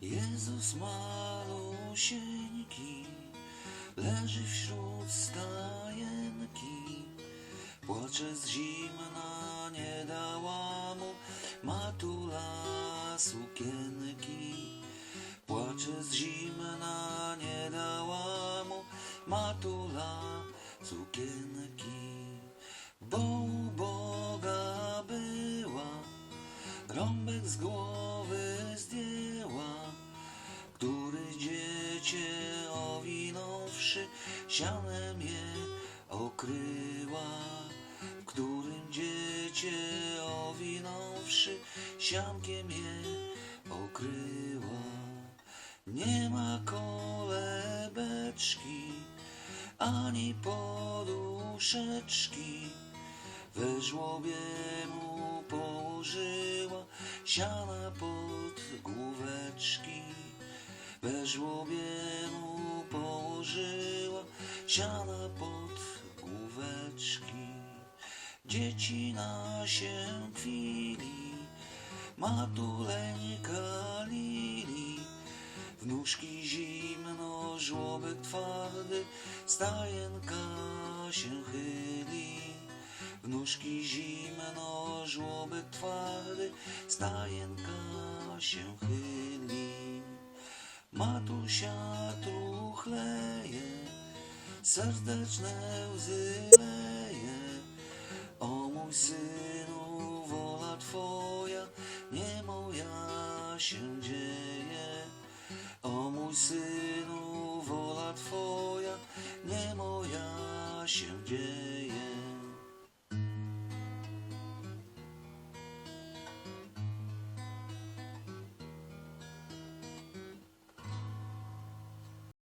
Jezus malusieńki leży wśród stajenki. Płacze z zimna, nie dała mu matula sukienki. Płacze z zimna, nie dała mu matula sukienki. Bo u Boga była, rąbek z głowy zdjęła, dziecię owinąwszy, sianem je okryła. W którym dziecię owinąwszy, siankiem je okryła. Nie ma kolebeczki, ani poduszeczki, we żłobie mu położyła siana pod główeczki. We żłobie mu położyła siana pod główeczki. Dziecina się kwili, matuleńka lili. W nóżki zimno, żłobek twardy, stajenka się chyli. W nóżki zimno, żłobek twardy, stajenka się chyli. Matusia truchleje, serdeczne łzy leje. O mój synu, wola Twoja, nie moja się dzieje. O mój synu, wola Twoja, nie moja się dzieje.